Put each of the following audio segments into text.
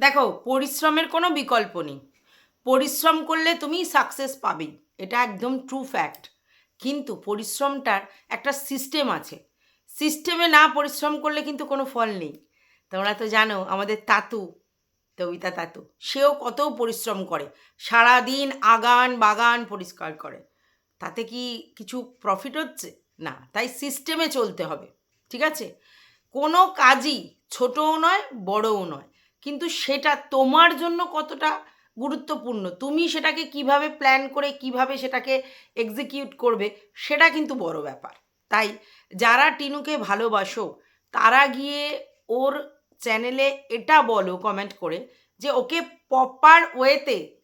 দেখো, পরিশ্রমের কোনো বিকল্প নেই। পরিশ্রম করলে তুমি সাকসেস পাবেই। এটা একদম ট্রু ফ্যাক্ট কিন্তু পরিশ্রমটার একটা সিস্টেম আছে। সিস্টেমে না পরিশ্রম করলে কিন্তু কোনো ফল নেই। তোমরা তো জানো, আমাদের তাতু কবিতা তাতু, সেও কত পরিশ্রম করে। সারাদিন আগান বাগান পরিষ্কার করে। তাতে কি কিছু প্রফিট হচ্ছে? না, তাই সিস্টেমে চলতে হবে। ঠিক আছে? কোনো কাজই ছোটও নয়, বড়ও নয়। কিন্তু সেটা তোমার জন্য কতটা গুরুত্বপূর্ণ? তুমি সেটাকে কীভাবে প্ল্যান করে কীভাবে সেটাকে এক্সিকিউট করবে, সেটা কিন্তু বড় ব্যাপার। তাই যারা টিনুকে ভালোবাসো, তারা গিয়ে ওর চ্যানেলে এটা বলো কমেন্ট করে যে ওকে প্রপার ওয়েতে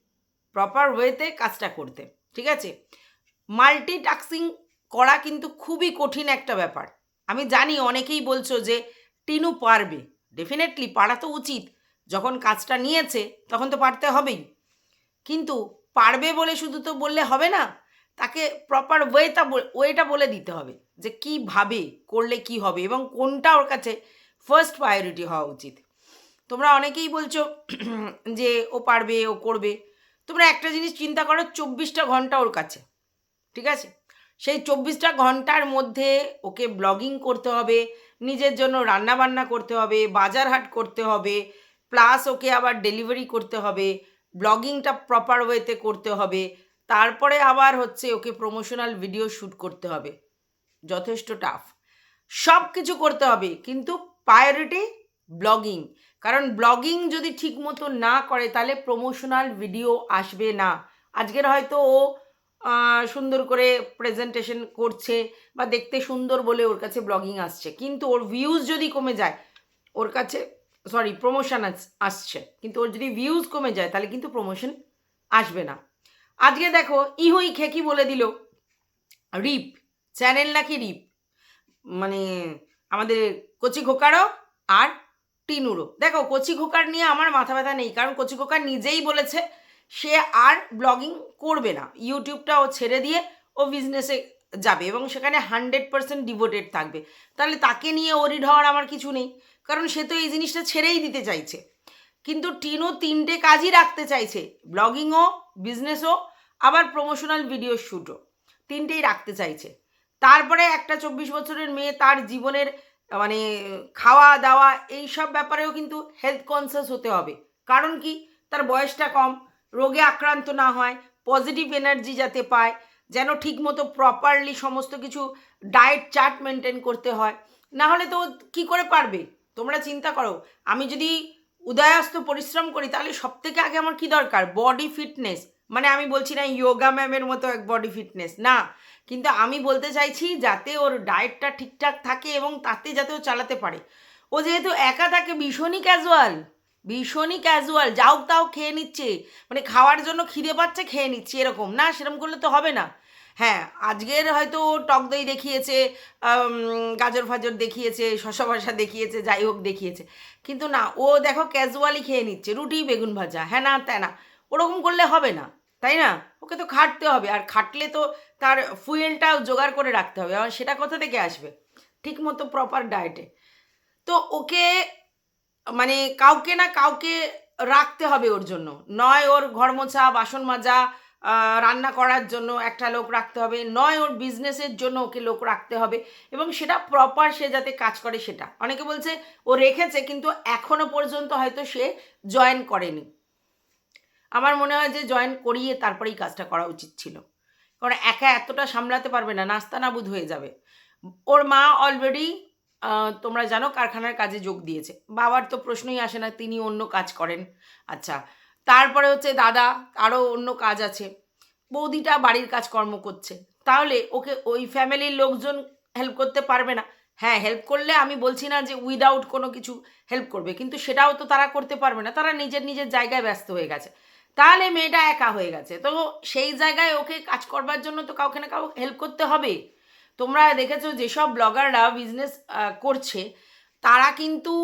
প্রপার ওয়েতে কাজটা করতে। ঠিক আছে? মাল্টিটাস্কিং করা কিন্তু খুবই কঠিন একটা ব্যাপার। আমি জানি অনেকেই বলছো যে টিনু পারবে। ডেফিনেটলি পারা তো উচিত। যখন কাজটা নিয়েছে, তখন তো পারতে হবেই। কিন্তু পারবে বলে শুধু তো বললে হবে না, তাকে প্রপার ওয়েটা ওয়েটা বলে দিতে হবে যে কীভাবে করলে কি হবে এবং কোনটা ওর কাছে ফার্স্ট প্রায়োরিটি হওয়া উচিত। তোমরা অনেকেই বলছো যে ও পারবে, ও করবে। তোমরা একটা জিনিস চিন্তা করো, চব্বিশটা ঘণ্টা ওর কাছে, ঠিক আছে? সেই চব্বিশটা ঘণ্টার মধ্যে ওকে ব্লগিং করতে হবে, নিজের জন্য রান্না বান্না করতে হবে বাজার হাট করতে হবে প্লাস ওকে আবার ডেলিভারি করতে হবে ব্লগিংটা প্রপার ওয়েতে করতে হবে, তারপরে আবার হচ্ছে ওকে প্রমোশনাল ভিডিও শ্যুট করতে হবে। যথেষ্ট টাফ সব কিছু করতে হবে, কিন্তু প্রায়োরিটি ব্লগিং কারণ ব্লগিং যদি ঠিক মতো না করে, তাহলে প্রমোশনাল ভিডিও আসবে না। আজকের হয়তো ও সুন্দর করে প্রেজেন্টেশন করছে বা দেখতে সুন্দর বলে ওর কাছে ব্লগিং আসছে। কিন্তু ওর ভিউজ যদি কমে যায়, ওর কাছে সরি প্রমোশন আসছে। কিন্তু ওর যদি ভিউজ কমে যায়, তাহলে কিন্তু প্রমোশন আসবে না। আজকে দেখো, ইহুই খেকি বলে দিল, রিপ, চ্যানেল নাকি রিপ? মানে আমাদের কচি খোকারও আর টিনুরও। দেখো, কচি খোকার নিয়ে আমার মাথা ব্যথা নেই, কারণ কচি খোকার নিজেই বলেছে, সে আর ব্লগিং করবে না। ইউটিউবটা ও ছেড়ে দিয়ে ও বিজনেসে যাবে এবং সেখানে হান্ড্রেড পার্সেন্ট ডিভোটেড থাকবে। তাহলে তাকে নিয়ে ওরিড হওয়ার আমার কিছু নেই। কারণ সে তো এই জিনিসটা ছেড়েই দিতে চাইছে। কিন্তু টিনু তিনটে কাজই রাখতে চাইছে, ব্লগিংও বিজনেসও আবার প্রমোশনাল ভিডিও শ্যুটও তিনটেই রাখতে চাইছে। তারপরে একটা চব্বিশ বছরের মেয়ে তার জীবনের মানে খাওয়া, দাওয়া এই সব ব্যাপারেও কিন্তু হেলথ কনসিয়াস হতে হবে। কারণ কি? তার বয়সটা কম, রোগে আক্রান্ত না হয় পজিটিভ এনার্জি যাতে পায়, যেন ঠিকমতো প্রপারলি সমস্ত কিছু ডায়েট চার্ট মেনটেন করতে হয়। না হলে তো কী করে পারবে? তোমরা চিন্তা করো, আমি যদি উদয়াস্ত পরিশ্রম করি, তাহলে সব থেকে আগে আমার কি দরকার? বডি ফিটনেস মানে আমি বলছি না যোগা ম্যামের মতো এক বডি ফিটনেস না। কিন্তু আমি বলতে চাইছি যাতে ওর ডায়েটটা ঠিকঠাক থাকে এবং তাতে যাতে ও চালাতে পারে। ও যেহেতু একা থাকে, ভীষণই ক্যাজুয়াল ভীষণই ক্যাজুয়াল যাও তাও খেয়ে নিচ্ছে। মানে খাওয়ার জন্য খিদে পাচ্ছে, খেয়ে নিচ্ছে, এরকম। না, সেরকম করলে তো হবে না। হ্যাঁ আজকের হয়তো টক দই দেখিয়েছে গাজর ফাজর দেখিয়েছে শশা ভাষা দেখিয়েছে, যাই হোক দেখিয়েছে। কিন্তু না, ও দেখো ক্যাজুয়ালি খেয়ে নিচ্ছে, রুটি, বেগুন ভাজা হ্যাঁ না তাই না। ওরকম করলে হবে না, তাই না? ওকে তো খাটতে হবে, আর খাটলে তো তার ফুয়েলটাও জোগাড় করে রাখতে হবে আর সেটা কোথা থেকে আসবে? ঠিক মতো প্রপার ডায়েটে তো ওকে মানে কাউকে না কাউকে রাখতে হবে ওর জন্য। নয় ওর ঘর মোছা বাসন মাজা রান্না করার জন্য একটা লোক রাখতে হবে। নয়, ওর বিজনেসের জন্য ওকে লোক রাখতে হবে এবং সেটা প্রপার সে যাতে কাজ করে সেটা। অনেকে বলছে, ও রেখেছে কিন্তু এখনও পর্যন্ত হয়তো সে জয়েন করেনি। আমার মনে হয় যে জয়েন করিয়ে তারপরেই কাজটা করা উচিত ছিল। কারণ একা এতটা সামলাতে পারবে না, নাস্তা নাবুদ হয়ে যাবে। ওর মা অলরেডি তোমরা জানো কারখানার কাজে যোগ দিয়েছে। বাবার তো প্রশ্নই আসে না, তিনি অন্য কাজ করেন। আচ্ছা তারপরে হচ্ছে দাদা আরও অন্য কাজ আছে। বৌদিটা বাড়ির কাজকর্ম করছে। তাহলে ওকে ওই ফ্যামিলির লোকজন হেল্প করতে পারবে না। হ্যাঁ হেল্প করলে আমি বলছি না যে উইদাউট কোনো কিছু হেল্প করবে, কিন্তু সেটাও তো তারা করতে পারবে না। তারা নিজের নিজের জায়গায় ব্যস্ত হয়ে গেছে। তাহলে মেয়েটা একা হয়ে গেছে। তো সেই জায়গায় ওকে কাজ করবার জন্য তো কাউকে না কাউকে হেল্প করতে হবে। তোমরা দেখেছ যেসব ব্লগাররা বিজনেস করছে, তারা কিন্তু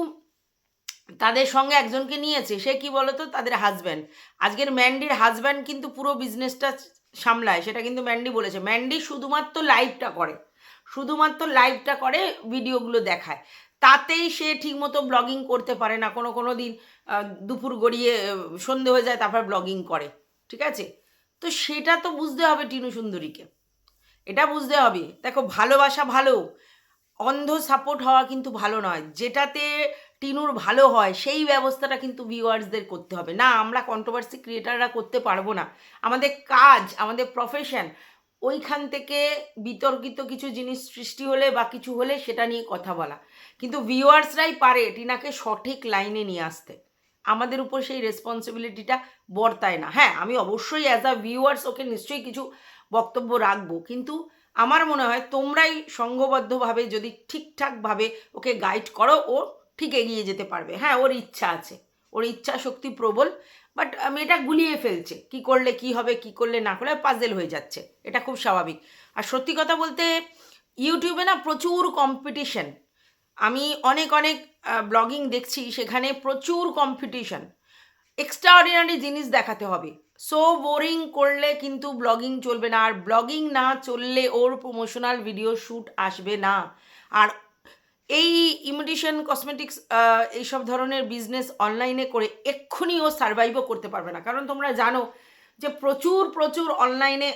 তাদের সঙ্গে একজনকে নিয়েছে, সে কি বলতো? তাদের হাজব্যান্ড আজকের ম্যান্ডির হাজব্যান্ড কিন্তু পুরো বিজনেসটা সামলায়, সেটা কিন্তু ম্যান্ডি বলেছে। ম্যান্ডি শুধুমাত্র লাইভটা করে, শুধুমাত্র লাইভটা করে ভিডিওগুলো দেখায়। তাতেই সে ঠিকমতো ব্লগিং করতে পারে না, কোনো কোনো দিন দুপুর গড়িয়ে সন্ধে হয়ে যায়, তারপর ব্লগিং করে, ঠিক আছে? তো সেটা তো বুঝতে হবে টিনু সুন্দরীকে। এটা বুঝতে হবে। দেখো, ভালোবাসা ভালো, অন্ধ সাপোর্ট হওয়া কিন্তু ভালো নয়। যেটাতে টিনুর ভালো হয়, সেই ব্যবস্থাটা কিন্তু ভিউয়ার্সদের করতে হবে। না, আমরা কন্ট্রোভার্সি ক্রিয়েটাররা করতে পারব না। আমাদের কাজ, আমাদের প্রফেশন ওইখান থেকে বিতর্কিত কিছু জিনিস সৃষ্টি হলে বা কিছু হলে সেটা নিয়ে কথা বলা। কিন্তু ভিউয়ার্সরাই পারে টিনাকে সঠিক লাইনে নিয়ে আসতে। আমাদের উপর সেই রেসপন্সিবিলিটিটা বর্তায় না। হ্যাঁ আমি অবশ্যই অ্যাজ আ ভিউয়ার্স ওকে নিশ্চয়ই কিছু বক্তব্য রাখব। কিন্তু আমার মনে হয় তোমরাই সংঘবদ্ধভাবে যদি ঠিকঠাকভাবে ওকে গাইড করো, ও ঠিক এগিয়ে যেতে পারবে। হ্যাঁ ওর ইচ্ছা আছে। ওর ইচ্ছা শক্তি প্রবল বাট মেয়েটা গুলিয়ে ফেলছে। কি করলে কি হবে, কি করলে না করলে পাজেল হয়ে যাচ্ছে। এটা খুব স্বাভাবিক। আর সত্যি কথা বলতে ইউটিউবে না প্রচুর কম্পিটিশন আমি অনেক অনেক ব্লগিং দেখছি, সেখানে প্রচুর কম্পিটিশন এক্সট্রাঅর্ডিনারি জিনিস দেখাতে হবে। সো বোরিং করলে কিন্তু ব্লগিং চলবে না। আর ব্লগিং না চললে ওর প্রমোশনাল ভিডিও শ্যুট আসবে না। আর এই ইমিটেশন কসমেটিক্স এইসব ধরনের বিজনেস অনলাইনে করে এক্ষুনি ও সার্ভাইভও করতে পারবে না। কারণ তোমরা জানো যে প্রচুর প্রচুর অনলাইনে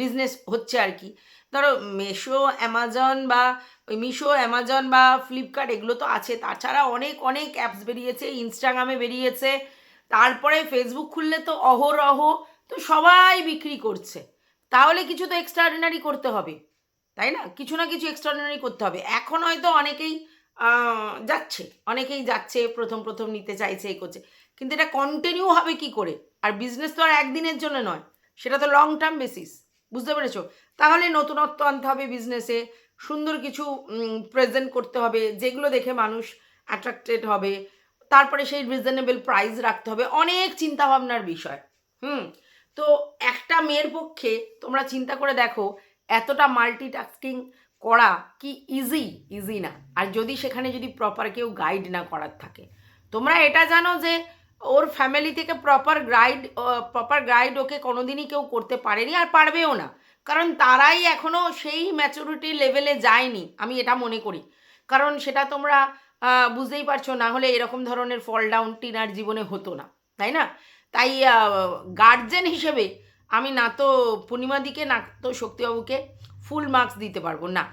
বিজনেস হচ্ছে আর কি। ধরো মেশো অ্যামাজন বা ওই মিশো অ্যামাজন বা ফ্লিপকার্ট এগুলো তো আছে। তাছাড়া অনেক অনেক অ্যাপস বেরিয়েছে ইনস্টাগ্রামে বেরিয়েছে। তারপরে ফেসবুক খুললে তো অহরহ, তো সবাই বিক্রি করছে। তাহলে কিছু তো এক্সট্রাঅর্ডিনারি করতে হবে। তাই না? কিছু না কিছু এক্সট্রাঅর্ডিনারি করতে হবে। এখন হয়তো অনেকেই যাচ্ছে। অনেকেই যাচ্ছে, প্রথম প্রথম নিতে চাইছে এই করছে। কিন্তু এটা কন্টিনিউ হবে কি করে? আর বিজনেস তো আর একদিনের জন্য নয়। সেটা তো লং টার্ম বেসিস বুঝতে পেরেছ? তাহলে নতুনত্ব আনতে হবে বিজনেসে সুন্দর কিছু প্রেজেন্ট করতে হবে। যেগুলো দেখে মানুষ অ্যাট্রাক্টেড হবে। তারপরে সেই রিজনেবল প্রাইস রাখতে হবে। অনেক চিন্তাভাবনার বিষয়। হুম? তো একটা মেয়ের পক্ষে তোমরা চিন্তা করে দেখো এতটা মাল্টিটাস্কিং করা কি ইজি ইজি না। আর যদি সেখানে যদি প্রপার কেউ গাইড না করার থাকে। তোমরা এটা জানো যে ওর ফ্যামিলি থেকে proper guide proper guide okay কোনোদিনই কেউ করতে পারেনি আর পারবেও না। কারণ তারাই এখনও সেই ম্যাচুরিটি লেভেলে যায়নি। আমি এটা মনে করি। কারণ সেটা তোমরা বুঝতেই পারছ, না হলে এরকম ধরনের ফল ডাউন টিনার জীবনে হতো না। তাই না? তাই গার্জেন হিসেবে আমি না তো পূর্ণিমাদিকে না তো শক্তিবাবুকে ফুল মার্কস দিতে পারব, না।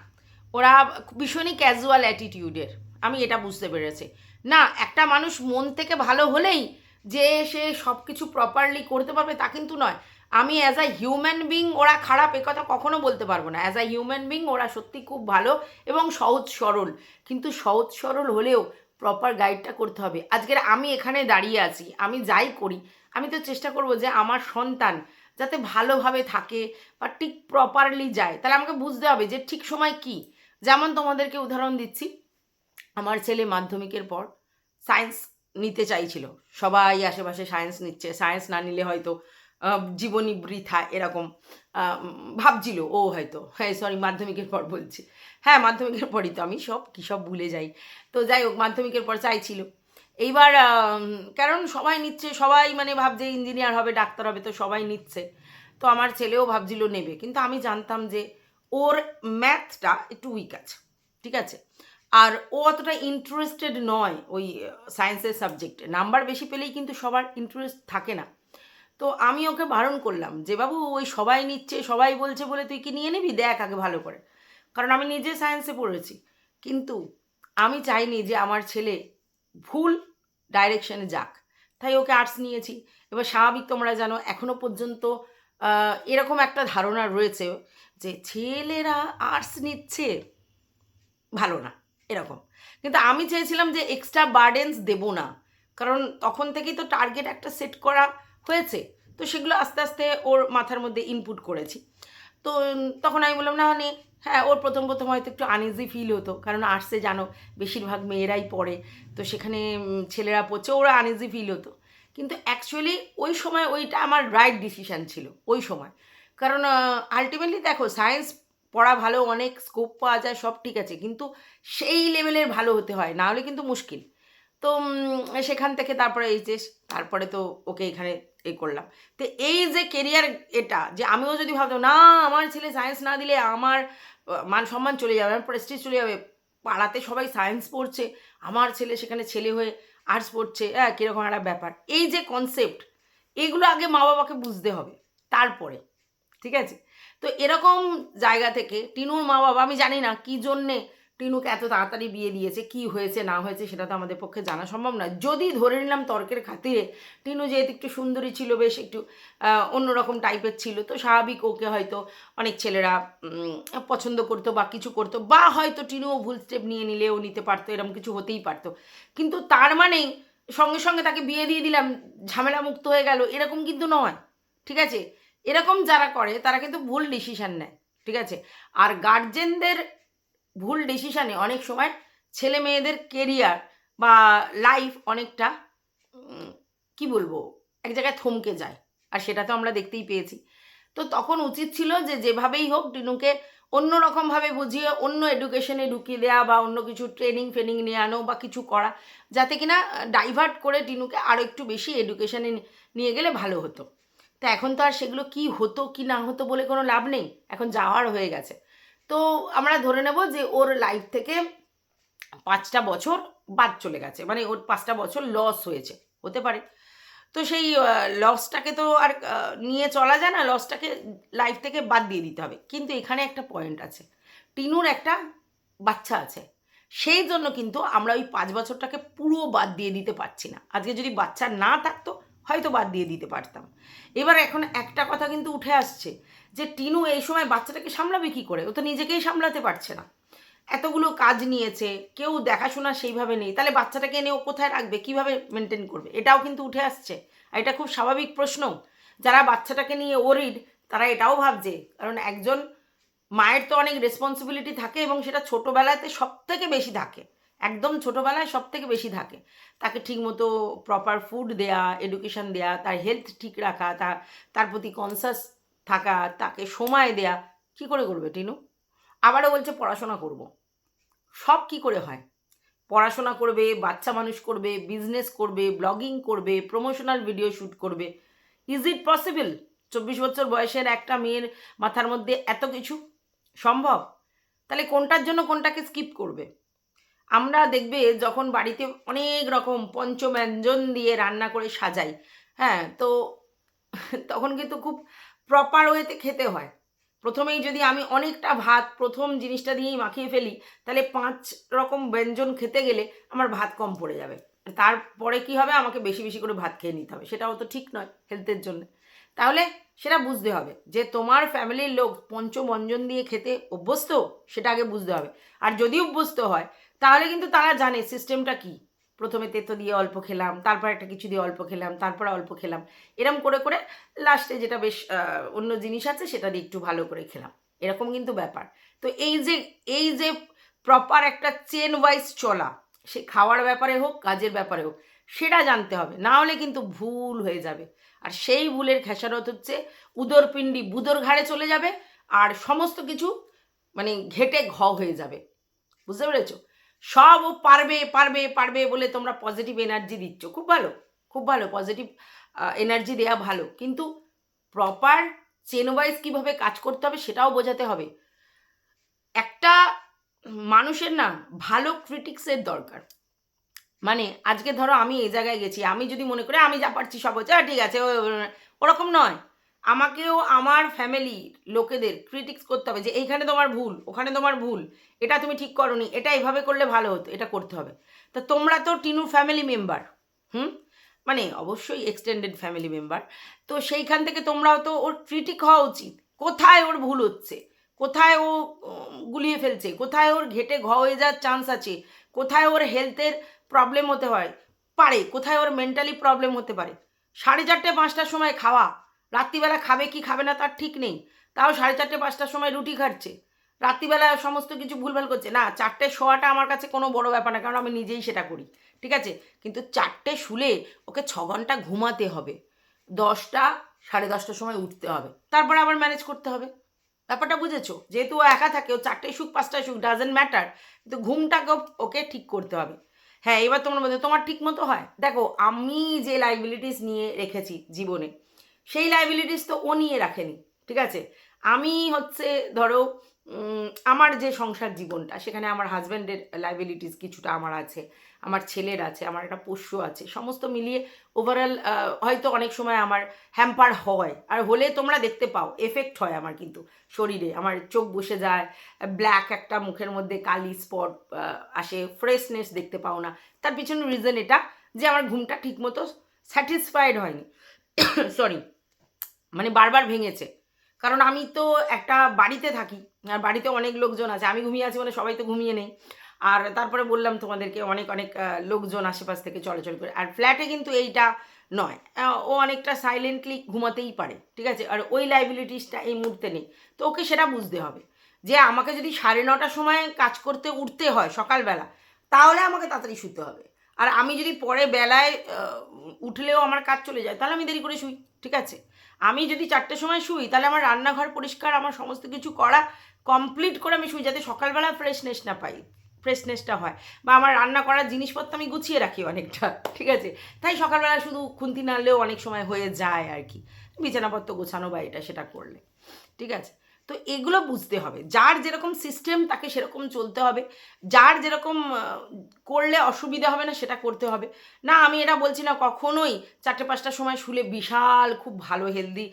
ওরা ভীষণই ক্যাজুয়াল অ্যাটিটিউডের আমি এটা বুঝতে পেরেছি। না, একটা মানুষ মন থেকে ভালো হলেই যে সে সব কিছু প্রপারলি করতে পারবে তা কিন্তু নয়। আমি অ্যাজ আ হিউম্যান বিং ওরা খারাপ, এ কথা কখনো বলতে পারব না। অ্যাজ আ হিউম্যান বিং ওরা সত্যি খুব ভালো এবং সহজ সরল। কিন্তু সহজ সরল হলেও প্রপার গাইডটা করতে হবে। আজকের আমি এখানে দাঁড়িয়ে আছি, আমি যাই করি, আমি তো চেষ্টা করব যে আমার সন্তান যাতে ভালোভাবে থাকে বা ঠিক প্রপারলি যায়। তাহলে আমাকে বুঝতে হবে যে ঠিক সময় কি। যেমন তোমাদেরকে উদাহরণ দিচ্ছি, আমার ছেলে মাধ্যমিকের পর সায়েন্স নিতে চাইছিল। সবাই আশেপাশে সায়েন্স নিচ্ছে সায়েন্স না নিলে হয়তো জীবনী বৃথা এরকম ভাবছিল ও হয়তো। হ্যাঁ সরি মাধ্যমিকের পর বলছি। হ্যাঁ মাধ্যমিকের পরই তো আমি সব, কী সব ভুলে যাই। তো যাই হোক, মাধ্যমিকের পর চাইছিল। এইবার কারণ সবাই নিচ্ছে, সবাই মানে ভাবছে ইঞ্জিনিয়ার হবে, ডাক্তার হবে, তো সবাই নিচ্ছে। তো আমার ছেলেও ভাবছিল নেবে। কিন্তু আমি জানতাম যে ওর ম্যাথটা একটু উইক আছে, ঠিক আছে? আর ও অতটা ইন্টারেস্টেড নয় ওই সায়েন্সের সাবজেক্টে নাম্বার বেশি পেলেই কিন্তু সবার ইন্টারেস্ট থাকে না। তো আমি ওকে বারণ করলাম যে, বাবু, ওই সবাই নিচ্ছে, সবাই বলছে বলে তুই কি নিয়ে নিবি? দেখ আগে ভালো করে। কারণ আমি নিজে সায়েন্সে পড়েছি। কিন্তু আমি চাইনি যে আমার ছেলে ভুল ডাইরেকশানে যাক। তাই ওকে আর্টস নিয়েছি। এবার স্বাভাবিক তোমরা জানো এখনও পর্যন্ত এরকম একটা ধারণা রয়েছে যে ছেলেরা আর্টস নিচ্ছে ভালো না, এরকম। কিন্তু আমি চেয়েছিলাম যে এক্সট্রা বার্ডেন্স দেবো না, কারণ তখন থেকেই তো টার্গেট একটা সেট করা হয়েছে। তো সেগুলো আস্তে আস্তে ওর মাথার মধ্যে ইনপুট করেছি। তো তখন আমি বললাম, না মানে হ্যাঁ ওর প্রথম প্রথম হয়তো একটু আনইজি ফিল হতো, কারণ আর্টসে জানো, বেশিরভাগ মেয়েরাই পড়ে। তো সেখানে ছেলেরা পড়ছে, ওরা আনইজি ফিল হতো। কিন্তু অ্যাকচুয়ালি ওই সময় ওইটা আমার রাইট ডিসিশান ছিল, ওই সময়। কারণ আলটিমেটলি দেখো সায়েন্স পড়া ভালো, অনেক স্কোপ পাওয়া যায়, সব ঠিক আছে, কিন্তু সেই লেভেলের ভালো হতে হয়, না হলে কিন্তু মুশকিল। তো সেখান থেকে তারপরে এইচএস তারপরে তো ওকে এখানে এ করলাম। তো এই যে কেরিয়ার এটা, যে আমিও যদি ভাবতাম, না, আমার ছেলে সায়েন্স না দিলে আমার মান সম্মান চলে যাবে, আমার প্রেস্টিজ চলে যাবে, পাড়াতে সবাই সায়েন্স পড়ছে, আমার ছেলে সেখানে ছেলে হয়ে আর্টস পড়ছে হ্যাঁ কীরকম একটা ব্যাপার। এই যে কনসেপ্ট এগুলো আগে মা বাবাকে বুঝতে হবে, তারপরে, ঠিক আছে? তো এরকম জায়গা থেকে টিনুর মা বাবা, আমি জানি না কী জন্যে টিনুকে এত তাড়াতাড়ি বিয়ে দিয়েছে, কি হয়েছে, না হয়েছে, সেটা তো আমাদের পক্ষে জানা সম্ভব নয়। যদি ধরে নিলাম তর্কের খাতিরে, টিনু যেহেতু একটু সুন্দরী ছিল, বেশ একটু অন্যরকম টাইপের ছিল, তো স্বাভাবিক ওকে হয়তো অনেক ছেলেরা পছন্দ করতো বা কিছু করতো, বা হয়তো টিনুও ভুল স্টেপ নিয়ে নিলেও নিতে পারতো, এরকম কিছু হতেই পারতো। কিন্তু তার মানেই সঙ্গে সঙ্গে তাকে বিয়ে দিয়ে দিলাম, ঝামেলা মুক্ত হয়ে গেল, এরকম কিন্তু নয়, ঠিক আছে? এরকম যারা করে, তারা কিন্তু ভুল ডিসিশান নেয়, ঠিক আছে? আর গার্জেনদের ভুল ডিসিশানে অনেক সময় ছেলে মেয়েদের কেরিয়ার বা লাইফ অনেকটা কি বলব, এক জায়গায় থমকে যায়। আর সেটা তো আমরা দেখতেই পেয়েছি। তো তখন উচিত ছিল যে যেভাবেই হোক টিনুকে অন্য রকমভাবে বুঝিয়ে অন্য এডুকেশনে ঢুকিয়ে দেওয়া বা অন্য কিছু ট্রেনিং ফ্রেনিং নিয়ে আনো বা কিছু করা, যাতে কিনা ডাইভার্ট করে টিনুকে আরও একটু বেশি এডুকেশনে নিয়ে গেলে ভালো হতো। তা এখন তো আর সেগুলো কি হতো, কি না হতো বলে কোনো লাভ নেই। এখন যাওয়ার হয়ে গেছে। তো আমরা ধরে নেব যে ওর লাইফ থেকে পাঁচটা বছর বাদ চলে গেছে মানে ওর পাঁচটা বছর লস হয়েছে, হতে পারে। তো সেই লসটাকে তো আর নিয়ে চলা যায় না লসটাকে লাইফ থেকে বাদ দিয়ে দিতে হবে। কিন্তু এখানে একটা পয়েন্ট আছে, টিনুর একটা বাচ্চা আছে, সেই জন্য কিন্তু আমরা ওই পাঁচ বছরটাকে পুরো বাদ দিয়ে দিতে পারছি না। আজকে যদি বাচ্চা না থাকতো হয়তো বাদ দিয়ে দিতে পারতাম। এবার এখন একটা কথা কিন্তু উঠে আসছে যে, টিনু এই সময় বাচ্চাটাকে সামলাবে কি করে? ও তো নিজেকেই সামলাতে পারছে না। এতগুলো কাজ নিয়েছে, কেউ দেখাশোনা সেইভাবে নেই। তাহলে বাচ্চাটাকে এনে ও কোথায় রাখবে? কীভাবে মেনটেন করবে? এটাও কিন্তু উঠে আসছে। আর এটা খুব স্বাভাবিক প্রশ্ন। যারা বাচ্চাটাকে নিয়ে ওরিড তারা এটাও ভাবছে। কারণ একজন মায়ের তো অনেক রেসপন্সিবিলিটি থাকে এবং সেটা ছোটোবেলাতে সব থেকে বেশি থাকে। একদম ছোটোবেলায় সব থেকে বেশি থাকে। তাকে ঠিকমতো প্রপার ফুড দেয়া এডুকেশন দেয়া, তার হেলথ ঠিক রাখা, তা, তার প্রতি কনসাস থাকা, তাকে সময় দেয়া, কি করে করবে টিনু? আবারও বলছে পড়াশোনা করব। সব কি করে হয়? পড়াশোনা করবে, বাচ্চা মানুষ করবে বিজনেস করবে ব্লগিং করবে প্রমোশনাল ভিডিও শ্যুট করবে। ইজ ইট পসিবল চব্বিশ বছর বয়সের একটা মেয়ের মাথার মধ্যে এত কিছু? সম্ভব? তাহলে কোনটার জন্য কোনটাকে স্কিপ করবে? আমরা দেখবে যখন বাড়িতে অনেক রকম পঞ্চব্যঞ্জন দিয়ে রান্না করে সাজাই হ্যাঁ তো তখন কিন্তু খুব প্রপার ওয়েতে খেতে হয়। প্রথমেই যদি আমি অনেকটা ভাত প্রথম জিনিসটা দিয়েই মাখিয়ে ফেলি, তাহলে পাঁচ রকম ব্যঞ্জন খেতে গেলে আমার ভাত কম পড়ে যাবে। তারপরে কি হবে? আমাকে বেশি বেশি করে ভাত খেয়ে নিতে হবে। সেটাও তো ঠিক নয় হেলথের জন্য। তাহলে সেটা বুঝতে হবে যে তোমার ফ্যামিলির লোক পঞ্চমঞ্জন দিয়ে খেতে অভ্যস্ত, সেটা আগে বুঝতে হবে। আর যদি অভ্যস্ত হয় তাহলে কিন্তু তারা জানে সিস্টেমটা কি। প্রথমে তেতো দিয়ে অল্প খেলাম, তারপর একটা কিছু দিয়ে অল্প খেলাম, তারপর অল্প খেলাম। এরম করে করে লাস্টে যেটা বেশ অন্য জিনিস আছে সেটা দিয়ে একটু ভালো করে খেলাম। এরকম কিন্তু ব্যাপার। তো এই যে এই যে প্রপার একটা চেন ওয়াইজ চলা, সে খাওয়ার ব্যাপারে হোক, কাজের ব্যাপারে হোক, সেটা জানতে হবে। না হলে কিন্তু ভুল হয়ে যাবে। আর সেই ভুলের খেসারত হচ্ছে উদরপিণ্ডি বুদর ঘাড়ে চলে যাবে, আর সমস্ত কিছু মানে ঘেটে ঘ হয়ে যাবে। বুঝতে পেরেছ? সব ও পারবে পারবে পারবে বলে তোমরা পজিটিভ এনার্জি দিচ্ছ। খুব ভালো খুব ভালো পজিটিভ এনার্জি দেওয়া ভালো। কিন্তু প্রপার চেন ওয়াইজ কীভাবে কাজ করতে হবে সেটাও বোঝাতে হবে। একটা মানুষের না ভালো ক্রিটিক্সের দরকার। মানে আজকে ধরো আমি এই জায়গায় গেছি, আমি যদি মনে করি আমি যা পারছি সব হচ্ছে ঠিক আছে ওরকম নয়। আমাকেও আমার ফ্যামিলি লোকেদের ক্রিটিক্স করতে হবে যে, এইখানে তোমার ভুল, ওখানে তোমার ভুল, এটা তুমি ঠিক করনি, এটা এভাবে করলে ভালো হতো, এটা করতে হবে। তা তোমরা তো টিনুর ফ্যামিলি মেম্বার হুম? মানে অবশ্যই এক্সটেন্ডেড ফ্যামিলি মেম্বার তো সেইখান থেকে তোমরাও তো ওর ক্রিটিক হওয়া উচিত। কোথায় ওর ভুল হচ্ছে? কোথায় ও গুলিয়ে ফেলছে? কোথায় ওর ঘেটে ঘ হয়ে যাওয়ার চান্স আছে? কোথায় ওর হেলথের প্রবলেম হতে হয়? পারে। কোথায় ওর মেন্টালি প্রবলেম হতে পারে? সাড়ে চারটে, পাঁচটার সময় খাওয়া রাত্রিবেলা খাবে কি খাবে না তার ঠিক নেই। তাও সাড়ে চারটে, পাঁচটার সময় রুটি খাচ্ছে। রাত্রিবেলা সমস্ত কিছু ভুলভাল করছে। না, চারটে শোয়াটা আমার কাছে কোনো বড় ব্যাপার না, কারণ আমি নিজেই সেটা করি। ঠিক আছে? কিন্তু চারটে শুলে ওকে ছ ঘণ্টা ঘুমাতে হবে। দশটা, সাড়ে দশটার সময় উঠতে হবে। তারপরে আবার ম্যানেজ করতে হবে। ব্যাপারটা বুঝেছ? যেহেতু ও একা থাকে, ও চারটে শুক, পাঁচটায় শুক ডাজেন্ট ম্যাটার কিন্তু ঘুমটাকে ওকে ঠিক করতে হবে। হ্যাঁ এবার তোমরা বলছো তোমার ঠিক মতো হয়? দেখো, আমি যে লাইবিলিটিস নিয়ে রেখেছি জীবনে সেই লাইবিলিটিস তো ও নিয়ে রাখেনি, ঠিক আছে? আমি হচ্ছে ধরো আমার যে সংসার জীবনটা, সেখানে আমার হাজব্যান্ডের লাইবিলিটিস কিছুটা আমার আছে, আমার ছেলের আছে, আমার একটা পোষ্য আছে, সমস্ত মিলিয়ে ওভারঅল হয়তো অনেক সময় আমার হ্যাম্পার হয়। আর হলে তোমরা দেখতে পাও এফেক্ট হয় আমার কিন্তু শরীরে। আমার চোখ বসে যায় ব্ল্যাক একটা মুখের মধ্যে কালি স্পট আসে ফ্রেশনেস দেখতে পাও না। তার পিছনে রিজন এটা যে আমার ঘুমটা ঠিকমতো স্যাটিসফাইড হয়নি। সরি মানে বারবার ভেঙেছে। কারণ আমি তো একটা বাড়িতে থাকি, আর বাড়িতে অনেক লোকজন আছে। আমি ঘুমিয়ে আছি মানে সবাই তো ঘুমিয়ে নেই। আর তারপরে বললাম তোমাদেরকে, অনেক অনেক লোকজন আশেপাশ থেকে চলাচল করে। আর ফ্ল্যাটে কিন্তু এইটা নয়। ও অনেকটা সাইলেন্টলি ঘুমাতেই পারে, ঠিক আছে? আর ওই লাইবিলিটিসটা এই মুহূর্তে নেই। তো ওকে সেটা বুঝতে হবে যে আমাকে যদি সাড়ে নটার সময় কাজ করতে উঠতে হয় সকালবেলা, তাহলে আমাকে তাড়াতাড়ি শুতে হবে। আর আমি যদি পরে বেলায় উঠলেও আমার কাজ চলে যায়, তাহলে আমি দেরি করে শুই, ঠিক আছে? আমি যদি চারটের সময় শুই, তাহলে আমার রান্নাঘর পরিষ্কার, আমার সমস্ত কিছু করা কমপ্লিট করে আমি শুই, যাতে সকালবেলা ফ্রেশনেস না পাই ফ্রেশনেসটা হয়। বা আমার রান্না করার জিনিসপত্র আমি গুছিয়ে রাখি অনেকটা, ঠিক আছে? তাই সকালবেলা শুধু খুন্তি নাড়লেও অনেক সময় হয়ে যায় আর কি। বিছানাপত্র গোছানো বা এটা সেটা করলে, ঠিক আছে? তো এগুলো বুঝতে হবে। যার যেরকম সিস্টেম তাকে সেরকম চলতে হবে। যার যেরকম করলে অসুবিধা হবে না, সেটা করতে হবে। না, আমি এটা বলছি না কখনোই চারটে পাঁচটার সময় শুলে বিশাল, খুব ভালো হেলদি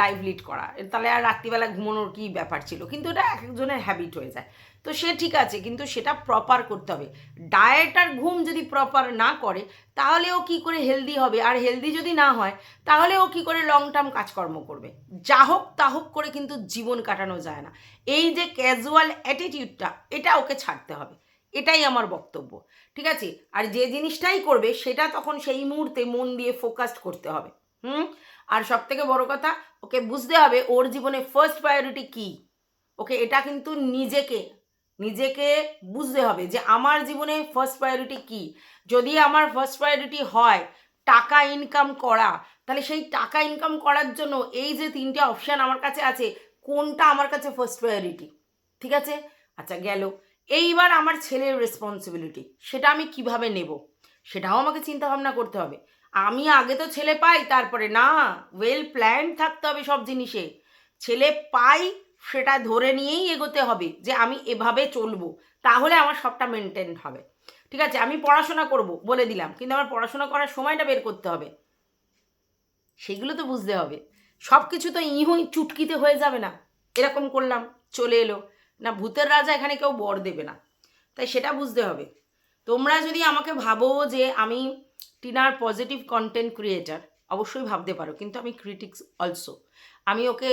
লাইফ লিড করা। তাহলে আর রাত্রিবেলা ঘুমানোর কী ব্যাপার ছিল? কিন্তু এটা এক একজনের হ্যাবিট হয়ে যায়। তো সে ঠিক আছে, কিন্তু সেটা প্রপার করতে হবে। ডায়েট আর ঘুম যদি প্রপার না করে, তাহলে ও কী করে হেলদি হবে? আর হেলদি যদি না হয়, তাহলে ও কী করে লং টার্ম কাজকর্ম করবে? যা হোক, তা হোক করে কিন্তু জীবন কাটানো যায় না। এই যে ক্যাজুয়াল অ্যাটিটিউডটা এটা ওকে ছাড়তে হবে। এটাই আমার বক্তব্য, ঠিক আছে? আর যে জিনিসটাই করবে, সেটা তখন সেই মুহূর্তে মন দিয়ে ফোকাসড করতে হবে, হুম? আর সব থেকে বড় কথা, ওকে বুঝতে হবে ওর জীবনে ফার্স্ট প্রায়োরিটি কী? ওকে এটা কিন্তু নিজেকে নিজেকে বুঝতে হবে যে আমার জীবনে ফার্স্ট প্রায়োরিটি কী? যদি আমার ফার্স্ট প্রায়োরিটি হয় টাকা ইনকাম করা, তাহলে সেই টাকা ইনকাম করার জন্য এই যে তিনটে অপশান আমার কাছে আছে, কোনটা আমার কাছে ফার্স্ট প্রায়োরিটি ঠিক আছে? আচ্ছা গেল। এইবার আমার ছেলের রেসপন্সিবিলিটি সেটা আমি কীভাবে নেব? সেটাও আমাকে চিন্তা ভাবনা করতে হবে। আমি আগে তো ছেলে পাই, তারপরে না ওয়েল প্ল্যান থাকতে হবে সব জিনিসে। ছেলে পাই, সেটা ধরে নিয়েই এগোতে হবে যে আমি এভাবে চলবো, তাহলে আমার সবটা মেনটেন হবে। ঠিক আছে, আমি পড়াশোনা করব বলে দিলাম, কিন্তু আমার পড়াশোনা করার সময়টা বের করতে হবে। সেগুলো তো বুঝতে হবে। সব কিছু তো ইহুই চুটকিতে হয়ে যাবে না। এরকম করলাম, চলে এলো। না, ভূতের রাজা এখানে কেউ বর দেবে না। তাই সেটা বুঝতে হবে। তোমরা যদি আমাকে ভাবো যে আমি টিনার পজিটিভ কন্টেন্ট ক্রিয়েটার অবশ্যই ভাবতে পারো, কিন্তু আমি ক্রিটিক্স অলসো আমি ওকে,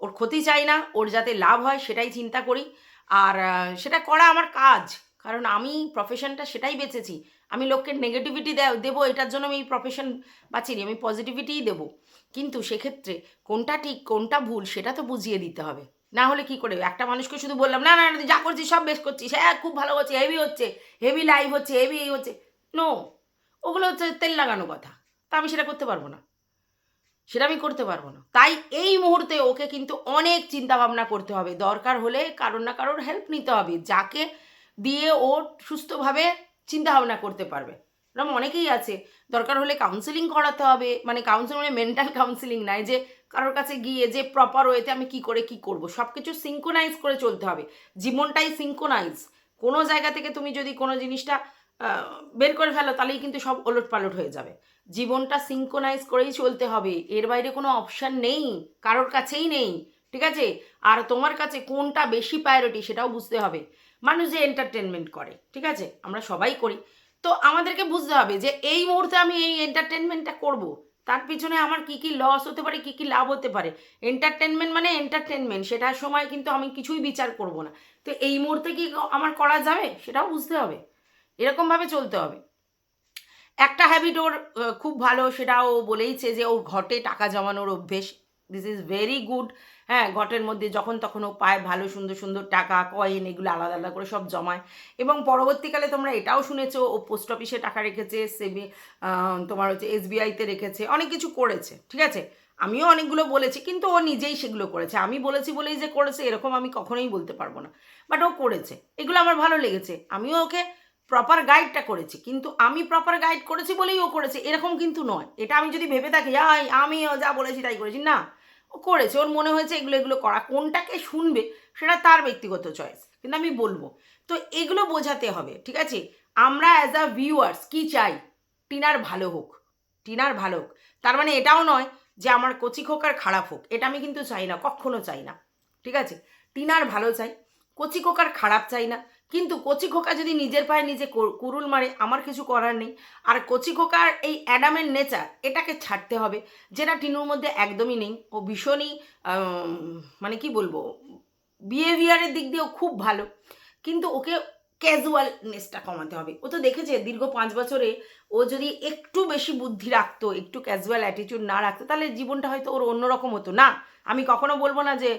ওর ক্ষতি চাই না, ওর যাতে লাভ হয় সেটাই চিন্তা করি। আর সেটা করা আমার কাজ, কারণ আমি প্রফেশনটা সেটাই বেছেছি আমি লোককে নেগেটিভিটি দেবো, এটার জন্য আমি প্রফেশন বাঁচিনি, আমি পজিটিভিটিই দেবো। কিন্তু সেক্ষেত্রে কোনটা ঠিক, কোনটা ভুল, সেটা তো বুঝিয়ে দিতে হবে। না হলে কি করে? একটা মানুষকে শুধু বললাম না না না, যা করছিস সব বেশ করছিস। হ্যাঁ খুব ভালো হচ্ছে হেভি হচ্ছে। হেভি লাইভ হচ্ছে হেভি এই হচ্ছে। নো ওগুলো হচ্ছে তেল লাগানো কথা। তা আমি সেটা করতে পারব না। সেটা আমি করতে পারব না। তাই এই মুহূর্তে ওকে কিন্তু অনেক চিন্তা ভাবনা করতে হবে। দরকার হলে কারোর না কারোর হেল্প নিতে হবে যাকে দিয়ে ও সুস্থভাবে চিন্তা ভাবনা করতে পারবে। এরকম অনেকেই আছে। দরকার হলে কাউন্সেলিং করাতে হবে। মানে কাউন্সিলিং মানে মেন্টাল কাউন্সিলিং নাই যে কারোর কাছে গিয়ে যে প্রপার ওয়েতে আমি কি করে কি করব সব কিছু সিঙ্কোনাইজ করে চলতে হবে। জীবনটাই সিঙ্কোনাইজ কোনো জায়গা থেকে তুমি যদি কোনো জিনিসটা বের করে ফেলো, তাহলেই কিন্তু সব ওলট পালট হয়ে যাবে। জীবনটা সিঙ্কোনাইজ করেই চলতে হবে। এর বাইরে কোনো অপশান নেই, কারোর কাছেই নেই, ঠিক আছে? আর তোমার কাছে কোনটা বেশি প্রায়োরিটি সেটাও বুঝতে হবে। মানুষ যে এন্টারটেনমেন্ট করে, ঠিক আছে? আমরা সবাই করি। তো আমাদেরকে বুঝতে হবে যে এই মুহূর্তে আমি এই এন্টারটেনমেন্টটা করব। তার পিছনে আমার কি কি লস হতে পারে, কি কি লাভ হতে পারে? এন্টারটেনমেন্ট মানে এন্টারটেনমেন্ট সেটার সময় কিন্তু আমি কিছুই বিচার করব না। তো এই মুহূর্তে কি আমার করা যাবে? সেটাও বুঝতে হবে। এরকমভাবে চলতে হবে। একটা হ্যাবিট ওর খুব ভালো, সেটা ও বলেইছে যে ওর ঘটে টাকা জমানোর অভ্যেস। দিস ইজ ভেরি গুড হ্যাঁ ঘটের মধ্যে যখন তখন ও পায় ভালো, সুন্দর সুন্দর টাকা কয়েন এগুলো আলাদা আলাদা করে সব জমায়। এবং পরবর্তীকালে তোমরা এটাও শুনেছো, ও পোস্ট অফিসে টাকা রেখেছে সেবি তোমার হচ্ছে এসবিআইতে রেখেছে, অনেক কিছু করেছে, ঠিক আছে? আমিও অনেকগুলো বলেছি, কিন্তু ও নিজেই সেগুলো করেছে। আমি বলেছি বলেই যে করেছে, এরকম আমি কখনোই বলতে পারব না। বাট ও করেছে। এগুলো আমার ভালো লেগেছে। আমিও ওকে প্রপার গাইডটা করেছি, কিন্তু আমি প্রপার গাইড করেছি বলেই ও করেছে। এরকম কিন্তু নয়। এটা আমি যদি ভেবে থাকি আই আমি যা বলেছি তাই করেছি। না। ও করেছে, ওর মনে হয়েছে এগুলো এগুলো করা। কোনটাকে শুনবে সেটা তার ব্যক্তিগত চয়েস কিন্তু আমি বলব। তো এগুলো বোঝাতে হবে, ঠিক আছে? আমরা অ্যাজ আ ভিউয়ার্স কি চাই? টিনার ভালো হোক, টিনার ভালো হোক। তার মানে এটাও নয় যে আমার কচি খোকার খারাপ হোক, এটা আমি কিন্তু চাই না, কখনো চাই না, ঠিক আছে? টিনার ভালো চাই, কচি খোকার খারাপ চাই না। কিন্তু কচি খোকা যদি নিজের পায়ে নিজে কুরুল মারে, আমার কিছু করার নেই। আর কচি খোকার এই অ্যাডামের নেচার, এটাকে ছাড়তে হবে, যেটা টিনুর মধ্যে একদমই নেই। ও ভীষণই মানে কি বলব বিহেভিয়ারের দিক দিয়েও খুব ভালো। কিন্তু ওকে ক্যাজুয়ালনেসটা কমাতে হবে। ও তো দেখেছে, দীর্ঘ পাঁচ বছরে ও যদি একটু বেশি বুদ্ধি রাখতো, একটু ক্যাজুয়াল অ্যাটিটিউড না রাখতো, তাহলে জীবনটা হয়তো ওর অন্যরকম হতো। না, আমি কখনো বলব না যে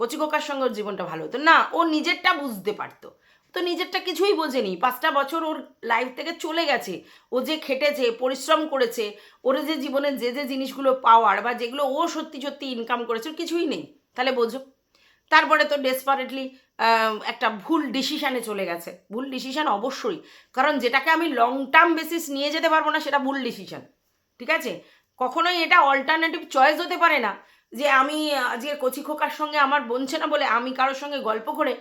কচি কোকার সঙ্গে ওর জীবনটা ভালো হতো। না, ও নিজেরটা বুঝতে পারতো। তো নিজেরটা কিছুই বোঝেনি। পাঁচটা বছর ওর লাইফ থেকে চলে গেছে। ও যে খেটেছে, পরিশ্রম করেছে, ওর যে জীবনে যে যে জিনিসগুলো পাওয়ার বা যেগুলো ও সত্যি সত্যি ইনকাম করেছে কিছুই নেই। তাহলে বোঝো। তারপরে তো ডেসপারেটলি একটা ভুল ডিসিশানে চলে গেছে। ভুল ডিসিশান অবশ্যই। কারণ যেটাকে আমি লং টার্ম বেসিস নিয়ে যেতে পারব না, সেটা ভুল ডিসিশান ঠিক আছে? কখনোই এটা অল্টারনেটিভ চয়েস হতে পারে না। যে আমি আজকে কচি খোকার সঙ্গে আমার বনছে না বলে আমি কারোর সঙ্গে গল্প করে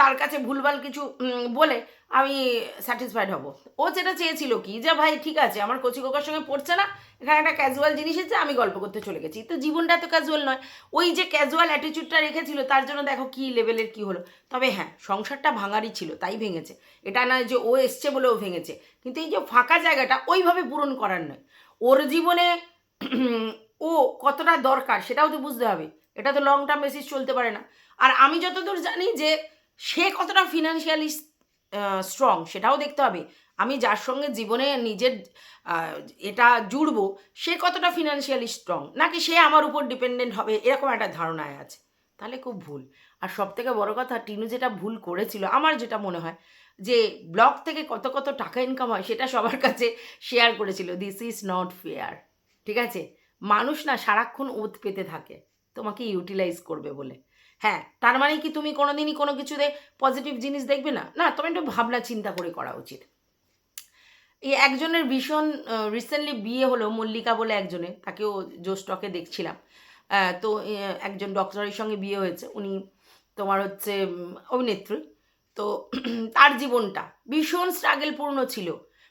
তার কাছে ভুলভাল কিছু বলে আমি স্যাটিসফাইড হব। ও যেটা চেয়েছিল কি যে, ভাই, ঠিক আছে, আমার কচি খোকার সঙ্গে পড়ছে না, এখানে একটা ক্যাজুয়াল জিনিস এসেছে, আমি গল্প করতে চলে গেছি। তো জীবনটা এত ক্যাজুয়াল নয়। ওই যে ক্যাজুয়াল অ্যাটিটিউডটা রেখেছিল, তার জন্য দেখো কি লেভেলের কি হলো। তবে হ্যাঁ সংসারটা ভাঙারই ছিল, তাই ভেঙেছে। এটা নয় যে ও এসছে বলে ও ভেঙেছে। কিন্তু এই যে ফাঁকা জায়গাটা ওইভাবে পূরণ করার নয়। ওর জীবনে ও কতটা দরকার সেটাও তো বুঝতে হবে। এটা তো লং টার্ম বেসিস চলতে পারে না। আর আমি যতদূর জানি যে সে কতটা ফিনান্সিয়ালি স্ট্রং সেটাও দেখতে হবে। আমি যার সঙ্গে জীবনে নিজের এটা জুড়বো, সে কতটা ফিনান্সিয়ালি স্ট্রং নাকি সে আমার উপর ডিপেন্ডেন্ট হবে? এরকম একটা ধারণায় আছে। তাহলে খুব ভুল। আর সব থেকে বড় কথা, টিনু যেটা ভুল করেছিল, আমার যেটা মনে হয়, যে ব্লগ থেকে কত কত টাকা ইনকাম হয়, সেটা সবার কাছে শেয়ার করেছিল। দিস ইজ নট ফেয়ার ঠিক আছে? মানুষ না সারাক্ষণ ওত পেতে থাকে। তোমাকে ইউটিলাইজ করবে বলে। হ্যাঁ তার মানে কি তুমি কোনোদিনই কোনো কিছুতে পজিটিভ জিনিস দেখবে না? না তোমার একটু ভাবনা চিন্তা করে করা উচিত। এই একজনের ভীষণ রিসেন্টলি বিয়ে হলো মল্লিকা বলে একজনের তাকেও জোস্টকে দেখছিলাম। তো একজন ডক্টরের সঙ্গে বিয়ে হয়েছে, উনি তোমার হচ্ছে অভিনেত্রী। তো, তার জীবনটা ভীষণ স্ট্রাগেলপূর্ণ ছিল।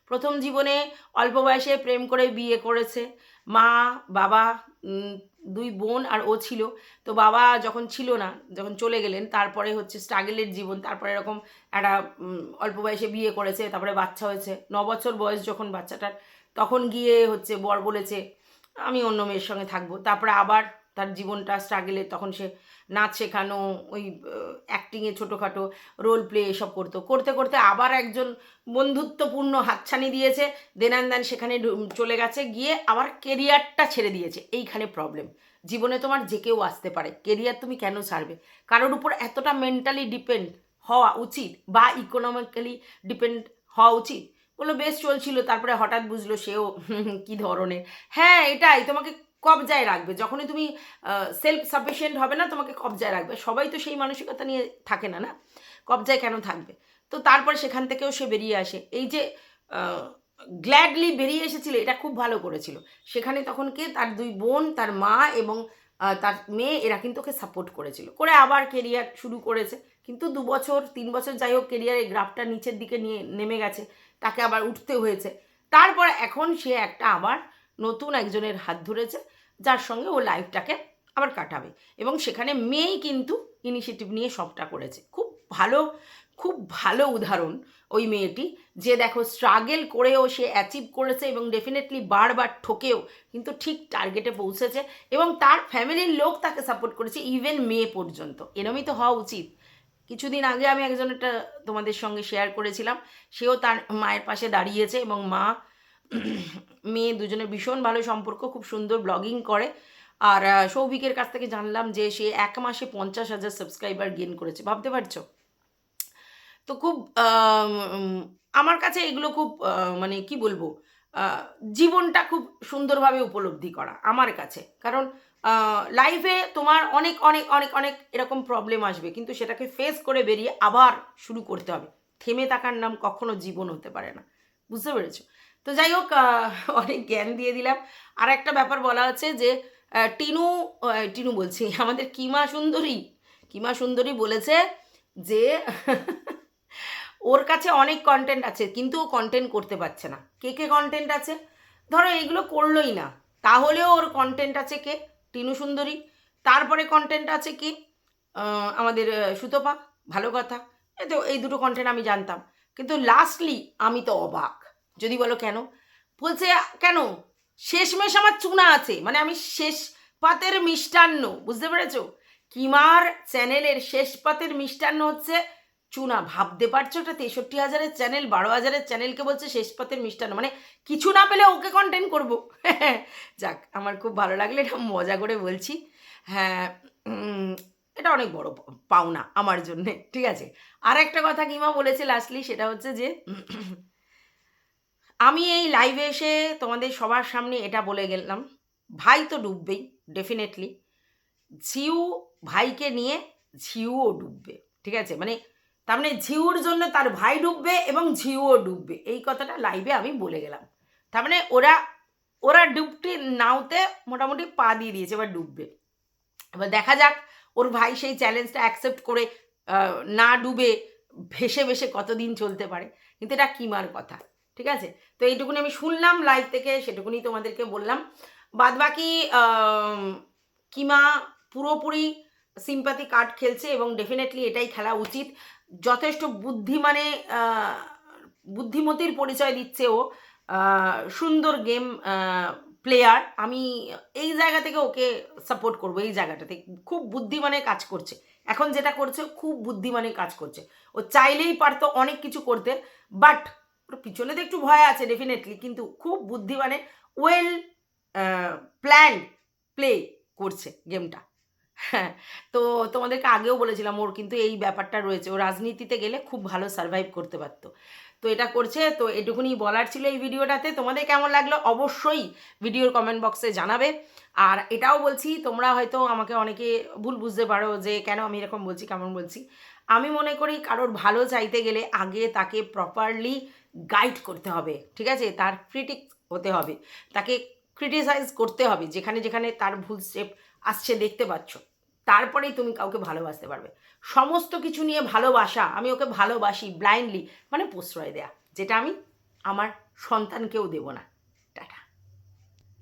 প্রথম জীবনে অল্প বয়সে প্রেম করে বিয়ে করেছে। মা, বাবা দুই বোন আর ও ছিল। তো বাবা যখন ছিল না, যখন চলে গেলেন, তারপরে হচ্ছে স্ট্রাগেলের জীবন, তারপরে এরকম একটা অল্প বয়সে বিয়ে করেছে, তারপরে বাচ্চা হয়েছে। ন বছর বয়স যখন বাচ্চাটার, তখন গিয়ে হচ্ছে বর বলেছে, আমি অন্য মেয়ের সঙ্গে থাকব। তারপরে আবার তার জীবনটা স্ট্রাগেলে তখন সে নাচ শেখানো, ওই অ্যাক্টিংয়ে ছোটোখাটো রোল প্লে এসব করতো। করতে করতে আবার একজন বন্ধুত্বপূর্ণ হাতছানি দিয়েছে। দেনান দেন সেখানে চলে গেছে, গিয়ে আবার কেরিয়ারটা ছেড়ে দিয়েছে। এইখানে প্রবলেম জীবনে তোমার যে কেউ আসতে পারে। কেরিয়ার তুমি কেন ছাড়বে? কারোর উপর এতটা মেন্টালি ডিপেন্ড হওয়া উচিত বা ইকোনমিক্যালি ডিপেন্ড হওয়া উচিত? বলল, বেশ, চলছিল। তারপরে হঠাৎ বুঝলো, সেও কি ধরনের? হ্যাঁ এটাই। তোমাকে কবজায় রাখবে। যখনই তুমি সেলফ সাফিসিয়েন্ট হবে না, তোমাকে কবজায় রাখবে। সবাই তো সেই মানসিকতা নিয়ে থাকে না না? কবজায় কেন থাকবে? তো তারপর সেখান থেকেও সে বেরিয়ে আসে। এই যে গ্ল্যাডলি বেরিয়ে এসেছিল, এটা খুব ভালো করেছিল। সেখানে তখন কে? তার দুই বোন, তার মা এবং তার মেয়ে, এরা কিন্তু ওকে সাপোর্ট করেছিল। করে আবার কেরিয়ার শুরু করেছে। কিন্তু দু বছর, তিন বছর যাই হোক কেরিয়ারের গ্রাফটা নিচের দিকে নিয়ে নেমে গেছে। তাকে আবার উঠতে হয়েছে। তারপর এখন সে একটা আবার নতুন একজনের হাত ধরেছে, যার সঙ্গে ও লাইফটাকে আবার কাটাবে। এবং সেখানে মেয়েই কিন্তু ইনিশিয়েটিভ নিয়ে সবটা করেছে। খুব ভালো খুব ভালো উদাহরণ ওই মেয়েটি, যে দেখো স্ট্রাগেল করেও সে অ্যাচিভ করেছে এবং ডেফিনেটলি বারবার ঠকেও কিন্তু ঠিক টার্গেটে পৌঁছেছে এবং তার ফ্যামিলির লোক তাকে সাপোর্ট করেছে ইভেন মেয়ে পর্যন্ত। এরমই তো হওয়া উচিত। কিছুদিন আগে আমি একজন একটা তোমাদের সঙ্গে শেয়ার করেছিলাম, সেও তার মায়ের পাশে দাঁড়িয়েছে এবং মা মেয়ে দুজনের ভীষণ ভালো সম্পর্ক, খুব সুন্দর ব্লগিং করে। আর সৌভিকের কাছ থেকে জানলাম যে সে এক মাসে পঞ্চাশ হাজার সাবস্ক্রাইবার গেন করেছে। ভাবতে পারছ? তো খুব আমার কাছে এগুলো খুব মানে কি বলব জীবনটা খুব সুন্দরভাবে উপলব্ধি করা আমার কাছে। কারণ লাইফে তোমার অনেক অনেক অনেক অনেক এরকম প্রবলেম আসবে, কিন্তু সেটাকে ফেস করে বেরিয়ে আবার শুরু করতে হবে। থেমে থাকার নাম কখনো জীবন হতে পারে না। বুঝতে পেরেছ? তো যাই হোক অনেক জ্ঞান দিয়ে দিলাম। আর একটা ব্যাপার বলা আছে যে টিনু টিনু বলছি, আমাদের কিমা সুন্দরী কিমা সুন্দরী বলেছে যে, ওর কাছে অনেক কন্টেন্ট আছে, কিন্তু ও কন্টেন্ট করতে পারছে না। কে কে কন্টেন্ট আছে? ধরো এগুলো করলোই না, তাহলেও ওর কন্টেন্ট আছে কে? টিনু সুন্দরী। তারপরে কন্টেন্ট আছে কি? আমাদের সুতপা, ভালো কথা। তো, এই দুটো কন্টেন্ট আমি জানতাম। কিন্তু লাস্টলি আমি তো অবাক। যদি বলো কেন? বলছে, কেন? শেষমেশ আমার চুনা আছে। মানে আমি শেষ পাতের মিষ্টান্ন, বুঝতে পেরেছ? কিমার চ্যানেলের শেষ পাতের মিষ্টান্ন হচ্ছে চুনা। ভাবতে পারছ? ওটা তেষট্টি হাজারের চ্যানেল, বারো হাজারের চ্যানেলকে বলছে শেষ পাতের মিষ্টান্ন। মানে কিছু না পেলে ওকে কন্টেন্ট করব। যাক, আমার খুব ভালো লাগলে এটা মজা করে বলছি। হ্যাঁ এটা অনেক বড় পাওনা আমার জন্যে, ঠিক আছে? আর একটা কথা কিমা বলেছে লাস্টলি সেটা হচ্ছে যে আমি এই লাইভে এসে তোমাদের সবার সামনে এটা বলে গেলাম। ভাই তো ডুববেই ডেফিনেটলি ঝিউ ভাইকে নিয়ে ঝিউও ডুববে, ঠিক আছে? মানে তার মানে ঝিউর জন্য তার ভাই ডুববে এবং ঝিউও ডুববে, এই কথাটা লাইভে আমি বলে গেলাম। তার মানে ওরা ওরা ডুবটি নাওতে মোটামুটি পা দিয়ে দিয়েছে, এবার ডুববে। এবার দেখা যাক, ওর ভাই সেই চ্যালেঞ্জটা অ্যাকসেপ্ট করে না ডুবে ভেসে ভেসে কতদিন চলতে পারে। কিন্তু এটা কিমার কথা। ঠিক আছে? তো এইটুকুনি আমি শুনলাম লাইভ থেকে সেটুকুনি তোমাদেরকে বললাম। বাদ বাকি কিমা পুরোপুরি সিম্পাথি কার্ড খেলছে এবং ডেফিনেটলি এটাই খেলা উচিত। যথেষ্ট বুদ্ধি মানে বুদ্ধিমতির পরিচয় দিচ্ছে ও সুন্দর গেম প্লেয়ার আমি এই জায়গা থেকে ওকে সাপোর্ট করব, এই জায়গাটাতে। খুব বুদ্ধিমানে কাজ করছে। এখন যেটা করছে, খুব বুদ্ধিমানে কাজ করছে। ও চাইলেই পারতো অনেক কিছু করতে বাট পিছনে তো একটু ভয় আছে ডেফিনেটলি কিন্তু খুব বুদ্ধিমানে ওয়েল প্ল্যান প্লে করছে গেমটা হ্যাঁ তো তোমাদেরকে আগেও বলেছিলাম, ওর কিন্তু এই ব্যাপারটা রয়েছে, ও রাজনীতিতে গেলে খুব ভালো সার্ভাইভ করতে পারতো। তো এটা করছে, তো এটুকুনি বলার ছিল এই ভিডিওটাতে। তোমাদের কেমন লাগল? অবশ্যই ভিডিওর কমেন্ট বক্সে জানাবে। আর এটাও বলছি, তোমরা হয়তো আমাকে অনেকে ভুল বুঝতে পারো যে কেন আমি এরকম বলছি, কেমন বলছি। আমি মনে করি কারোর ভালো চাইতে গেলে আগে তাকে প্রপারলি গাইড করতে হবে, ঠিক আছে? তার ক্রিটিক হতে হবে, তাকে ক্রিটিসাইজ করতে হবে, যেখানে যেখানে তার ভুল স্টেপ আসছে দেখতে পাচ্ছ। তারপরেই তুমি কাউকে ভালোবাসতে পারবে। সমস্ত কিছু নিয়ে ভালোবাসা, আমি ওকে ভালোবাসি ব্লাইন্ডলি মানে প্রশ্রয় দেয়া, যেটা আমি আমার সন্তানকেও দেব না।